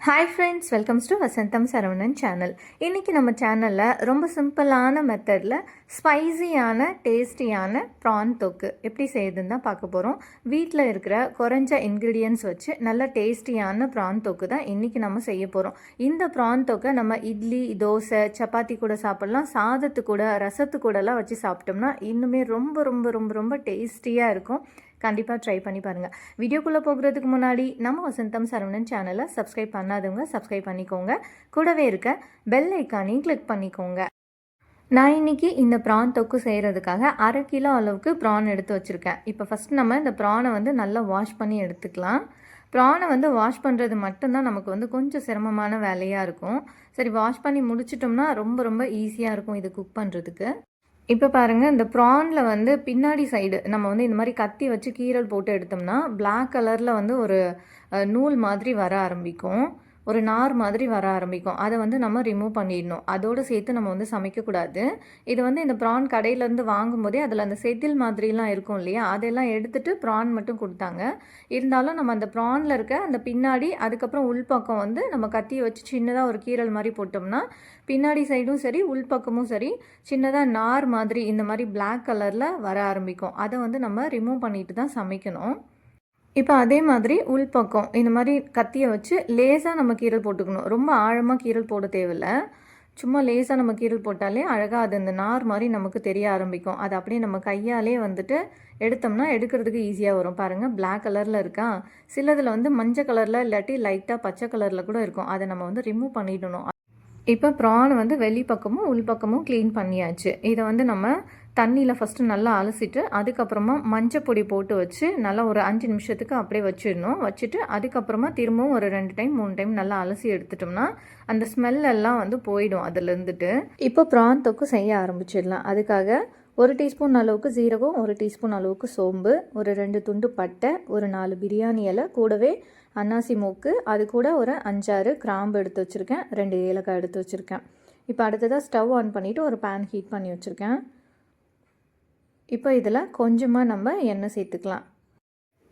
Hi friends welcomes to Vasantham Saravanan channel இன்றைக்கி நம்ம சேனலில் ரொம்ப சிம்பிளான மெத்தடில் ஸ்பைசியான டேஸ்டியான ப்ரான் தொக்கு எப்படி செய்யுதுன்னு தான் பார்க்க போகிறோம் வீட்டில் இருக்கிற குறைஞ்ச இன்க்ரீடியன்ஸ் வச்சு நல்ல டேஸ்டியான ப்ரான் தொக்கு தான் இன்றைக்கி நம்ம செய்ய போகிறோம் இந்த ப்ரான் தொக்கை நம்ம இட்லி தோசை சப்பாத்தி கூட சாப்பிட்லாம். சாதத்து கூட ரசத்து கூடலாம் வச்சு சாப்பிட்டோம்னா இன்னுமே ரொம்ப ரொம்ப ரொம்ப ரொம்ப டேஸ்டியாக இருக்கும். கண்டிப்பாக ட்ரை பண்ணி பாருங்கள் வீடியோக்குள்ளே போகிறதுக்கு முன்னாடி நம்ம வசந்தம் சரவணன் சேனலை சப்ஸ்கிரைப் பண்ணாதவங்க சப்ஸ்கிரைப் பண்ணிக்கோங்க. கூடவே இருக்க பெல் ஐக்கானையும் கிளிக் பண்ணிக்கோங்க. நான் இன்றைக்கி இந்த ப்ரான் தொக்கு செய்கிறதுக்காக அரை கிலோ அளவுக்கு ப்ரான் எடுத்து வச்சுருக்கேன். இப்போ ஃபஸ்ட் நம்ம இந்த ப்ரானை வந்து நல்லா வாஷ் பண்ணி எடுத்துக்கலாம். ப்ரானை வந்து வாஷ் பண்ணுறது மட்டும்தான் நமக்கு வந்து கொஞ்சம் சிரமமான வேலையாக இருக்கும். சரி வாஷ் பண்ணி முடிச்சிட்டோம்னா ரொம்ப ரொம்ப ஈஸியாக இருக்கும் இது குக் பண்ணுறதுக்கு இப்போ பாருங்கள் இந்த ப்ரானில் வந்து பின்னாடி சைடு நம்ம வந்து இந்த மாதிரி கத்தி வச்சு கீரல் போட்டு எடுத்தோம்னா பிளாக் கலரில் வந்து ஒரு நூல் மாதிரி வர ஆரம்பிக்கும். ஒரு நார் மாதிரி வர ஆரம்பிக்கும். அதை வந்து நம்ம ரிமூவ் பண்ணிடணும். அதோடு சேர்த்து நம்ம வந்து சமைக்கக்கூடாது. இது வந்து இந்த ப்ரான் கடையிலேருந்து வாங்கும்போதே அதில் அந்த செதில் மாதிரிலாம் இருக்கும் இல்லையா? அதெல்லாம் எடுத்துகிட்டு ப்ரான் மட்டும் கொடுத்தாங்க. இருந்தாலும் நம்ம அந்த ப்ரானில் இருக்க அந்த பின்னாடி அதுக்கப்புறம் உள்பக்கம் வந்து நம்ம கத்தியை வச்சு சின்னதாக ஒரு கீரல் மாதிரி போட்டோம்னா பின்னாடி சைடும் சரி உள்பக்கமும் சரி சின்னதாக நார் மாதிரி இந்த மாதிரி பிளாக் கலரில் வர ஆரம்பிக்கும். அதை வந்து நம்ம ரிமூவ் பண்ணிட்டு தான் சமைக்கணும். இப்போ அதே மாதிரி உள்பக்கம் இந்த மாதிரி கத்தியை வச்சு லேசாக நம்ம கீரல் போட்டுக்கணும். ரொம்ப ஆழமாக கீரல் போட தேவையில்ல. சும்மா லேசாக நம்ம கீரல் போட்டாலே அழகாக அது இந்த நார் மாதிரி நமக்கு தெரிய ஆரம்பிக்கும். அது அப்படியே நம்ம கையாலே வந்துட்டு எடுத்தோம்னா எடுக்கிறதுக்கு ஈஸியாக வரும். பாருங்கள் பிளாக் கலரில் இருக்கா? சிலதில் வந்து மஞ்சள் கலரில் இல்லாட்டி லைட்டாக பச்சை கலரில் கூட இருக்கும். அதை நம்ம வந்து ரிமூவ் பண்ணிடணும். இப்போ ப்ரான் வந்து வெளி பக்கமும் உள் பக்கமும் க்ளீன் பண்ணியாச்சு. இதை வந்து நம்ம தண்ணியில் ஃபஸ்ட்டு நல்லா அலசிட்டு அதுக்கப்புறமா மஞ்சள் பொடி போட்டு வச்சு நல்லா ஒரு அஞ்சு நிமிஷத்துக்கு அப்படியே வச்சிடணும். வச்சுட்டு அதுக்கப்புறமா திரும்பவும் ஒரு ரெண்டு டைம் மூணு டைம் நல்லா அலசி எடுத்துட்டோம்னா அந்த ஸ்மெல் எல்லாம் வந்து போயிடும் அதில் இருந்துட்டு. இப்போ ப்ரான் தொக்கு செய்ய ஆரம்பிச்சிடலாம். அதுக்காக ஒரு டீஸ்பூன் அளவுக்கு ஜீரகம் ஒரு டீஸ்பூன் அளவுக்கு சோம்பு ஒரு ரெண்டு துண்டு பட்டை ஒரு நாலு பிரியாணி இலை கூடவே அன்னாசி மூக்கு அது கூட ஒரு அஞ்சாறு கிராம்பு எடுத்து வச்சுருக்கேன் ரெண்டு ஏலக்காய் எடுத்து வச்சுருக்கேன். இப்போ அடுத்ததாக ஸ்டவ் ஆன் பண்ணிவிட்டு ஒரு பேன் ஹீட் பண்ணி வச்சுருக்கேன். இப்போ இதில் கொஞ்சமாக நம்ம எண்ணெய் சேர்த்துக்கலாம்.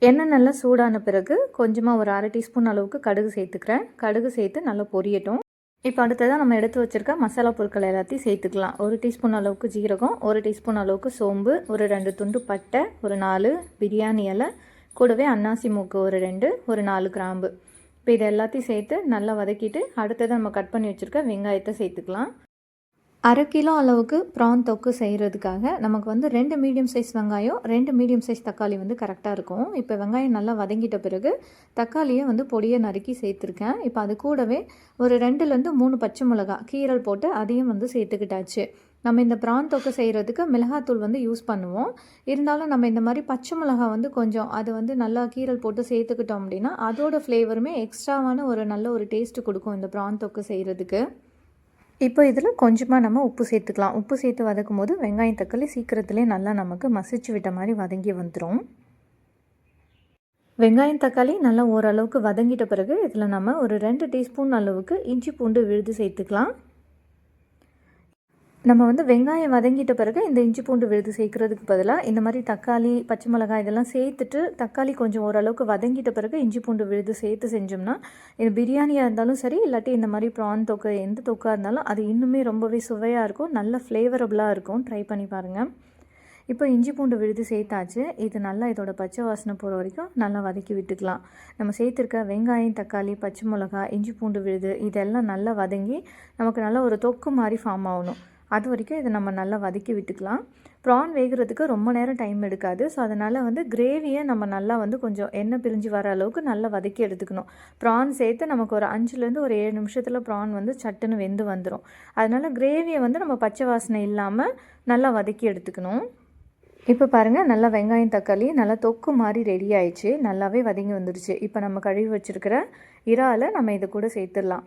எண்ணெய் நல்லா சூடான பிறகு கொஞ்சமாக ஒரு அரை டீஸ்பூன் அளவுக்கு கடுகு சேர்த்துக்கிறேன். கடுகு சேர்த்து நல்லா பொரியட்டும். இப்போ அடுத்ததாக நம்ம எடுத்து வச்சுருக்க மசாலா பொருட்கள் எல்லாத்தையும் சேர்த்துக்கலாம். ஒரு டீஸ்பூன் அளவுக்கு ஜீரகம் ஒரு டீஸ்பூன் அளவுக்கு சோம்பு ஒரு ரெண்டு துண்டு பட்டை ஒரு நாலு பிரியாணி இலை கூடவே அன்னாசி மூக்கு ஒரு ரெண்டு ஒரு நாலு கிராம்பு. இப்போ இது எல்லாத்தையும் சேர்த்து நல்லா வதக்கிட்டு அடுத்தது நம்ம கட் பண்ணி வச்சுருக்க வெங்காயத்தை சேர்த்துக்கலாம். அரை கிலோ அளவுக்கு ப்ரான் தொக்கு செய்கிறதுக்காக நமக்கு வந்து ரெண்டு மீடியம் சைஸ் வெங்காயம் ரெண்டு மீடியம் சைஸ் தக்காளி வந்து கரெக்டாக இருக்கும். இப்போ வெங்காயம் நல்லா வதங்கிட்ட பிறகு தக்காளியை வந்து பொடியை நறுக்கி சேர்த்துருக்கேன். இப்போ அது கூடவே ஒரு ரெண்டுலேருந்து மூணு பச்சை மிளகா கீரல் போட்டு அதையும் வந்து சேர்த்துக்கிட்டாச்சு. நம்ம இந்த ப்ரான் தொக்கு செய்கிறதுக்கு மிளகாத்தூள் வந்து யூஸ் பண்ணுவோம். இருந்தாலும் நம்ம இந்த மாதிரி பச்சை மிளகா வந்து கொஞ்சம் அது வந்து நல்லா கீரல் போட்டு சேர்த்துக்கிட்டோம் அப்படின்னா அதோட ஃப்ளேவருமே எக்ஸ்ட்ராவான ஒரு நல்ல ஒரு டேஸ்ட்டு கொடுக்கும் இந்த ப்ரான் தொக்கு செய்கிறதுக்கு இப்போ இதில் கொஞ்சமாக நம்ம உப்பு சேர்த்துக்கலாம். உப்பு சேர்த்து வதக்கும் போது வெங்காயம் தக்காளி சீக்கிரத்துலேயே நல்லா நமக்கு மசிச்சு விட்ட மாதிரி வதங்கி வந்துடும் வெங்காயம் தக்காளி நல்லா ஓரளவுக்கு வதங்கிட்ட பிறகு இதில் நம்ம ஒரு ரெண்டு டீஸ்பூன் அளவுக்கு இஞ்சி பூண்டு விழுது சேர்த்துக்கலாம். நம்ம வந்து வெங்காயம் வதங்கிட்ட பிறகு இந்த இஞ்சி பூண்டு விழுது சேர்க்குறதுக்கு பதிலாக இந்த மாதிரி தக்காளி பச்சை மிளகாய் இதெல்லாம் சேர்த்துட்டு தக்காளி கொஞ்சம் ஓரளவுக்கு வதங்கிட்ட பிறகு இஞ்சி பூண்டு விழுது சேர்த்து செஞ்சோம்னா இது பிரியாணியாக இருந்தாலும் சரி இல்லாட்டி இந்த மாதிரி ப்ரான் தொக்கை எந்த தொக்காக இருந்தாலும் அது இன்னுமே ரொம்பவே சுவையாக இருக்கும் நல்ல ஃப்ளேவரபுளாக இருக்கும். ட்ரை பண்ணி பாருங்கள் இப்போ இஞ்சி பூண்டு விழுது சேர்த்தாச்சு. இது நல்லா இதோட பச்சை வாசனை போகிற வரைக்கும் நல்லா வதக்கி விட்டுக்கலாம். நம்ம சேர்த்துருக்க வெங்காயம் தக்காளி பச்சை மிளகா இஞ்சி பூண்டு விழுது இதெல்லாம் நல்லா வதங்கி நமக்கு நல்லா ஒரு தொக்கு மாதிரி ஃபார்ம் ஆகணும். அது வரைக்கும் இதை நம்ம நல்லா வதக்கி விட்டுக்கலாம். ப்ரான் வேகிறதுக்கு ரொம்ப நேரம் டைம் எடுக்காது. ஸோ அதனால் வந்து கிரேவியை நம்ம நல்லா வந்து கொஞ்சம் எண்ணெய் பிரிஞ்சு வர அளவுக்கு நல்லா வதக்கி எடுத்துக்கணும். ப்ரான் சேர்த்து நமக்கு ஒரு அஞ்சுலேருந்து ஒரு ஏழு நிமிஷத்தில் ப்ரான் வந்து சட்டுன்னு வெந்து வந்துடும் அதனால் கிரேவியை வந்து நம்ம பச்சை வாசனை இல்லாமல் நல்லா வதக்கி எடுத்துக்கணும். இப்போ பாருங்கள் நல்லா வெங்காயம் தக்காளி நல்லா தொக்கு மாதிரி ரெடி ஆயிடுச்சு. நல்லாவே வதங்கி வந்துடுச்சு இப்போ நம்ம கழுவி வச்சுருக்கிற இறாலை நம்ம இது கூட சேர்த்துடலாம்.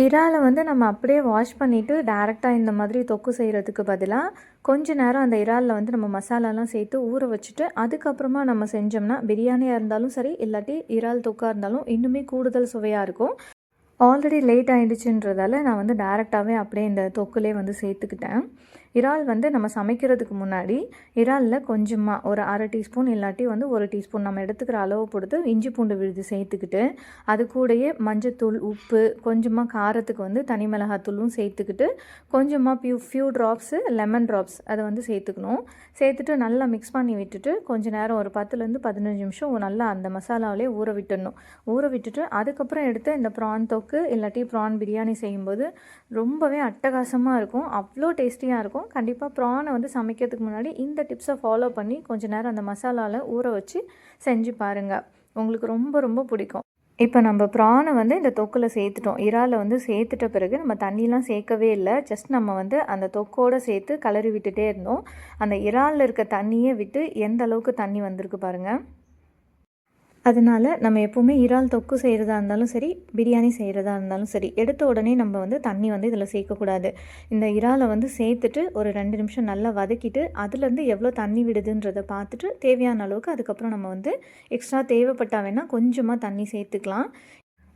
இறாலை வந்து நம்ம அப்படியே வாஷ் பண்ணிவிட்டு டேரெக்டாக இந்த மாதிரி தொக்கு செய்கிறதுக்கு பதிலாக கொஞ்ச நேரம் அந்த இறாலில் வந்து நம்ம மசாலாலாம் சேர்த்து ஊற வச்சுட்டு அதுக்கப்புறமா நம்ம செஞ்சோம்னா பிரியாணியாக இருந்தாலும் சரி இல்லாட்டி இறால் தொக்காக இருந்தாலும் இன்னுமே கூடுதல் சுவையாக இருக்கும். ஆல்ரெடி லேட் ஆகிடுச்சுன்றதால நான் வந்து டேரெக்டாகவே அப்படியே இந்த தொக்குலே வந்து சேர்த்துக்கிட்டேன். இறால் வந்து நம்ம சமைக்கிறதுக்கு முன்னாடி இறாலில் கொஞ்சமாக ஒரு அரை டீஸ்பூன் இல்லாட்டி வந்து ஒரு டீஸ்பூன் நம்ம எடுத்துக்கிற அளவு பொறுத்து இஞ்சி பூண்டு விழுது சேர்த்துக்கிட்டு அது கூடயே மஞ்சத்தூள் உப்பு கொஞ்சமாக காரத்துக்கு வந்து தனி மிளகாத்தூளும் சேர்த்துக்கிட்டு கொஞ்சமாக few few drops lemon drops அதை வந்து சேர்த்துக்கணும். சேர்த்துட்டு நல்லா மிக்ஸ் பண்ணி விட்டுட்டு கொஞ்ச நேரம் ஒரு பத்துலேருந்து பதினஞ்சு நிமிஷம் நல்லா அந்த மசாலாவிலே ஊற விட்டுடணும். ஊற விட்டுட்டு அதுக்கப்புறம் எடுத்து இந்த ப்ரான் தொக்கு இல்லாட்டி ப்ரான் பிரியாணி செய்யும்போது ரொம்பவே அட்டகாசமாக இருக்கும். அவ்வளோ டேஸ்டியாக இருக்கும். கண்டிப்பாக ப்ரானை வந்து சமைக்கிறதுக்கு முன்னாடி இந்த டிப்ஸை ஃபாலோ பண்ணி கொஞ்ச நேரம் அந்த மசாலாவில் ஊற வச்சு செஞ்சு பாருங்கள் உங்களுக்கு ரொம்ப ரொம்ப பிடிக்கும். இப்போ நம்ம ப்ரானை வந்து இந்த தொக்கில் சேர்த்துட்டோம். இறாலை வந்து சேர்த்துட்ட பிறகு நம்ம தண்ணிலாம் சேர்க்கவே இல்லை. ஜஸ்ட் நம்ம வந்து அந்த தொக்கோடு சேர்த்து கலரி விட்டுட்டே இருந்தோம். அந்த இறாலில் இருக்க தண்ணியே விட்டு எந்த அளவுக்கு தண்ணி வந்திருக்கு பாருங்கள் அதனால் நம்ம எப்போவுமே இறால் தொக்கு செய்கிறதா இருந்தாலும் சரி பிரியாணி செய்கிறதா இருந்தாலும் சரி எடுத்த உடனே நம்ம வந்து தண்ணி வந்து இதில் சேர்க்கக்கூடாது. இந்த இறாலை வந்து சேர்த்துட்டு ஒரு ரெண்டு நிமிஷம் நல்லா வதக்கிட்டு அதுலேருந்து எவ்வளோ தண்ணி விடுதுன்றதை பார்த்துட்டு தேவையான அளவுக்கு அதுக்கப்புறம் நம்ம வந்து எக்ஸ்ட்ரா தேவைப்பட்டால் வேணால் கொஞ்சமாக தண்ணி சேர்த்துக்கலாம்.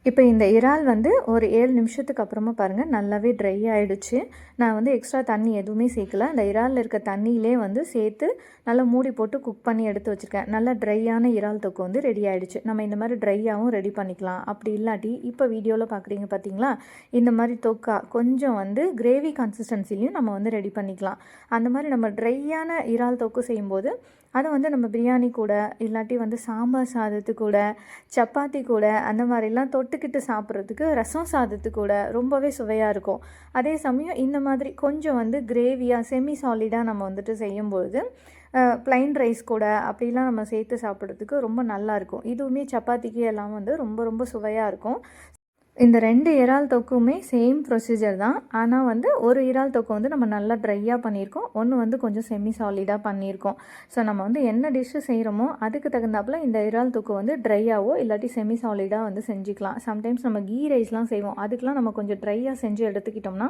இப்போ இந்த இறால் வந்து ஒரு ஏழு நிமிஷத்துக்கு அப்புறமா பாருங்கள் நல்லாவே ட்ரை ஆகிடுச்சு நான் வந்து எக்ஸ்ட்ரா தண்ணி எதுவுமே சேர்க்கல. அந்த இறாலில் இருக்க தண்ணியிலே வந்து சேர்த்து நல்லா மூடி போட்டு குக் பண்ணி எடுத்து வச்சுருக்கேன். நல்லா ட்ரையான இறால் தொக்கு வந்து ரெடி ஆகிடுச்சு நம்ம இந்த மாதிரி ட்ரையாகவும் ரெடி பண்ணிக்கலாம். அப்படி இல்லாட்டி இப்போ வீடியோவில் பார்க்குறீங்க பார்த்தீங்களா இந்த மாதிரி தொக்கா கொஞ்சம் வந்து கிரேவி கன்சிஸ்டன்சிலையும் நம்ம வந்து ரெடி பண்ணிக்கலாம். அந்த மாதிரி நம்ம ட்ரையான இறால் தொக்கு செய்யும்போது அதை வந்து நம்ம பிரியாணி கூட இல்லாட்டி வந்து சாம்பார் சாதத்து கூட சப்பாத்தி கூட அந்த மாதிரிலாம் தொட்டுக்கிட்டு சாப்பிட்றதுக்கு ரசம் சாதத்து கூட ரொம்பவே சுவையாக இருக்கும். அதே சமயம் இந்த மாதிரி கொஞ்சம் வந்து கிரேவியாக செமி சாலிடாக நம்ம வந்துட்டு செய்யும்பொழுது ப்ளைன் ரைஸ் கூட அப்படிலாம் நம்ம சேர்த்து சாப்பிட்றதுக்கு ரொம்ப நல்லாயிருக்கும் இதுவுமே சப்பாத்திக்கு எல்லாம் வந்து ரொம்ப ரொம்ப சுவையாக இருக்கும். இந்த ரெண்டு இறால் தொக்குமே சேம் ப்ரொசீஜர் தான். ஆனால் வந்து ஒரு இறால் தொக்கு வந்து நம்ம நல்லா ட்ரையாக பண்ணியிருக்கோம். ஒன்று வந்து கொஞ்சம் செமி சாலிடாக பண்ணியிருக்கோம். ஸோ நம்ம வந்து என்ன டிஷ்ஷு செய்கிறோமோ அதுக்கு தகுந்தாப்பில் இந்த இறால் தொக்கு வந்து ட்ரையாகவோ இல்லாட்டி செமி சாலிடாக வந்து செஞ்சுக்கலாம். சம்டைம்ஸ் நம்ம கீ ரைஸ்லாம் செய்வோம். அதுக்கெலாம் நம்ம கொஞ்சம் ட்ரையாக செஞ்சு எடுத்துக்கிட்டோம்னா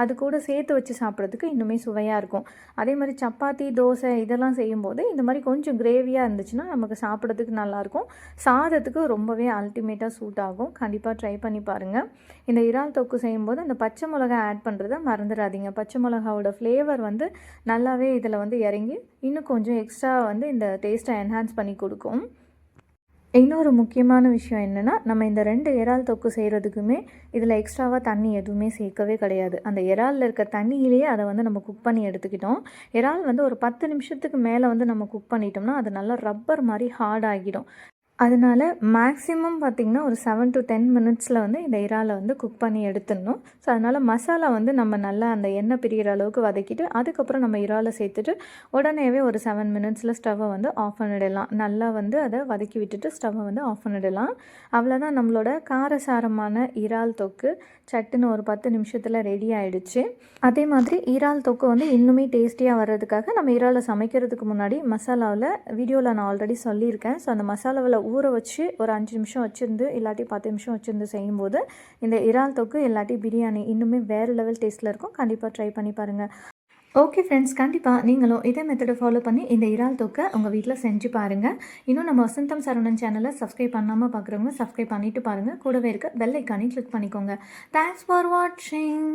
அது கூட சேர்த்து வச்சு சாப்பிட்றதுக்கு இன்னுமே சுவையாக இருக்கும். அதே மாதிரி சப்பாத்தி தோசை இதெல்லாம் செய்யும்போது இந்த மாதிரி கொஞ்சம் கிரேவியாக இருந்துச்சுன்னா நமக்கு சாப்பிட்றதுக்கு நல்லாயிருக்கும் சாதத்துக்கு ரொம்பவே அல்டிமேட்டாக சூட் ஆகும். கண்டிப்பாக ட்ரை பண்ணி பாருங்கள் இந்த இறால் தொக்கு செய்யும்போது அந்த பச்சை மிளகா ஆட் பண்ணுறத மறந்துடாதீங்க. பச்சை மிளகாவோட ஃப்ளேவர் வந்து நல்லாவே இதில் வந்து இறங்கி இன்னும் கொஞ்சம் எக்ஸ்ட்ரா வந்து இந்த டேஸ்ட்டை என்ஹான்ஸ் பண்ணி கொடுக்கும். இன்னொரு முக்கியமான விஷயம் என்னென்னா நம்ம இந்த ரெண்டு இறால் தொக்கு செய்கிறதுக்குமே இதில் எக்ஸ்ட்ராவாக தண்ணி எதுவுமே சேர்க்கவே கிடையாது. அந்த இறாலில் இருக்க தண்ணியிலேயே அதை வந்து நம்ம குக் பண்ணி எடுத்துக்கிட்டோம். இறால் வந்து ஒரு பத்து நிமிஷத்துக்கு மேலே வந்து நம்ம குக் பண்ணிட்டோம்னா அது நல்லா ரப்பர் மாதிரி ஹார்ட் ஆகிடும். அதனால் மேக்ஸிமம் பார்த்திங்கன்னா ஒரு செவன் டு டென் மினிட்ஸில் வந்து இந்த இறாலை வந்து குக் பண்ணி எடுத்துடணும். ஸோ அதனால் மசாலா வந்து நம்ம நல்லா அந்த எண்ணெய் பிரிகிற அளவுக்கு வதக்கிட்டு அதுக்கப்புறம் நம்ம இறாலை சேர்த்துட்டு உடனேவே ஒரு செவன் மினிட்ஸில் ஸ்டவ்வை வந்து ஆஃப் பண்ணிடலாம். நல்லா வந்து அதை வதக்கி விட்டுட்டு ஸ்டவ்வை வந்து ஆஃப் பண்ணிடலாம். அவ்வளோதான் நம்மளோட காரசாரமான இறால் தொக்கு. சட்டுன்னு ஒரு பத்து நிமிஷத்தில் ரெடி ஆகிடுச்சு அதே மாதிரி இறால் தொக்கு வந்து இன்னுமே டேஸ்டியாக வர்றதுக்காக நம்ம இறாலை சமைக்கிறதுக்கு முன்னாடி மசாலாவில் வீடியோவில் நான் ஆல்ரெடி சொல்லியிருக்கேன். ஸோ அந்த மசாலாவில் ஊற வச்சு ஒரு அஞ்சு நிமிஷம் வச்சுருந்து இல்லாட்டி பத்து நிமிஷம் வச்சுருந்து செய்யும்போது இந்த இறால் தொக்கு இல்லாட்டி பிரியாணி இன்னுமே வேறு லெவல் டேஸ்ட்டில் இருக்கும். கண்டிப்பாக ட்ரை பண்ணி பாருங்கள் ஓகே ஃப்ரெண்ட்ஸ் கண்டிப்பாக நீங்களும் இதே மெத்தடை ஃபாலோ பண்ணி இந்த இறால் தொக்கை உங்கள் வீட்டில் செஞ்சு பாருங்கள் இன்னும் நம்ம வசந்தம் சரவணன் சேனலை சப்ஸ்கிரைப் பண்ணாமல் பார்க்குறவங்க சப்ஸ்கிரைப் பண்ணிவிட்டு பாருங்கள் கூடவே இருக்க பெல் ஐக்கானே கிளிக் பண்ணிக்கோங்க. தேங்க்ஸ் ஃபார் வாட்சிங்